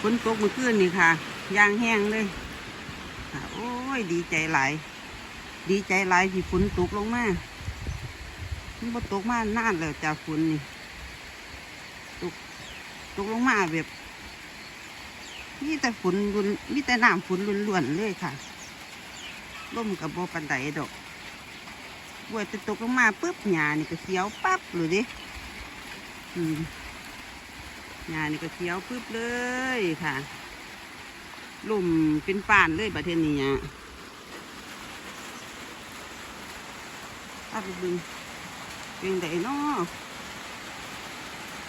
ฝนตกเมื่อคืนนี่ค่ะยางแห้งเลยค่ะโอ้ยดีใจหลายดีใจหลายที่ฝนตกลงมามันตกมานานแล้วจากฝนนี่ตกตกลงมาแบบมีแต่ฝนรุนมีแต่น้ำฝนล้วนๆเลยค่ะล่มกับโบปันไดดอกบวยแต่ตกลงมาปุ๊บหญ้านี่ก็เขียวปั๊บเลยดิอืม งานนี่ก็เขียวปึ๊บเลยค่ะลุ่มเป็นป่านเลยประเทศนี้อะถ้าไปดึงเป็นไดเนาะ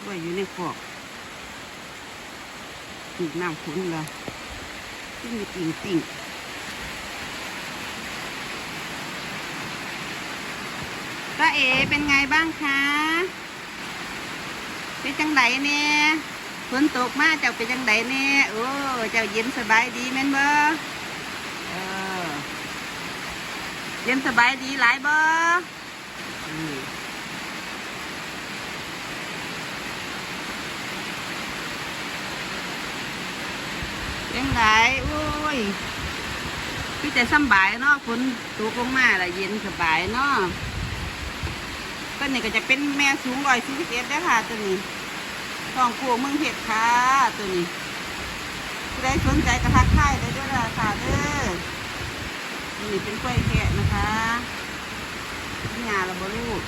ไว้อยู่ในขอกติดน้ำขุนละติ่งติ่งติ่งตาเอเป็นไงบ้างคะเป็นจังไดเนี่ย ฝนตกมาเจ้าเป็นจังไดเนี่ยโอ้เจ้าเย็นสบายดีแม่นบ่เออเย็นสบายดีหลายบ่อืมจังไดโอ้ยพี่แต่สบายเนาะฝนตกลงมาละเย็นสบายเนาะต้นนี้ก็จะเป็นแม่สูงร้อยสี่สิบเอ็ดได้ค่ะตัวนี้ องคู่เมืองเพชรค่ะตัวนี้ผู้ใดสนใจกระทักทายได้ด้วยนะค่ะเด้อตัวนี้เป็นกล้วยแขกนะคะนี่งาระบลูก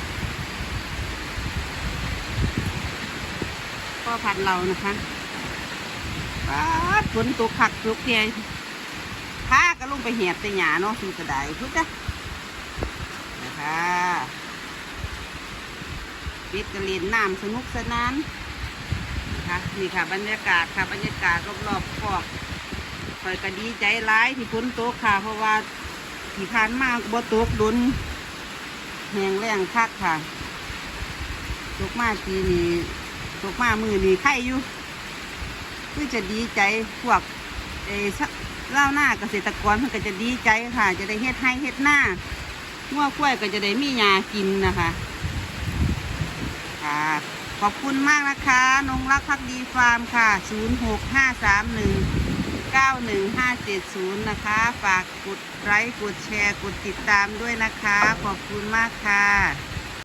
ก็พันเรานะคะป้าฝนตกผักตกเทียพาก็ลงไปเหียบแต่หยาเนาะสูกระไดพุทธะนะคะปิดกระเรียนน้ำสนุกสนาน นะคะนี่ค่ะ บรรยากาศค่ะบรรยากาศรอบๆฟอกคอยก็ดีใจร้ายที่ฝนตกค่ะ เพราะว่าที่ผ่านมาบ่ตกดุนแหงแรงคักค่ะตกมาทีนี้ตกมามือนี่ไข่อยู่คือจะดีใจพวกเออเล่าหน้าเกษตรกรเพิ่นก็จะดีใจค่ะ จะได้เฮ็ดให้เฮ็ดหน้างัวกล้วยก็จะได้มีหญ้ากินนะคะค่ะ ขอบคุณมากนะคะ นงรักพักดีฟาร์มค่ะ 0653191570 นะคะ ฝากกดไลค์กดแชร์กดติดตามด้วยนะคะ ขอบคุณมากค่ะ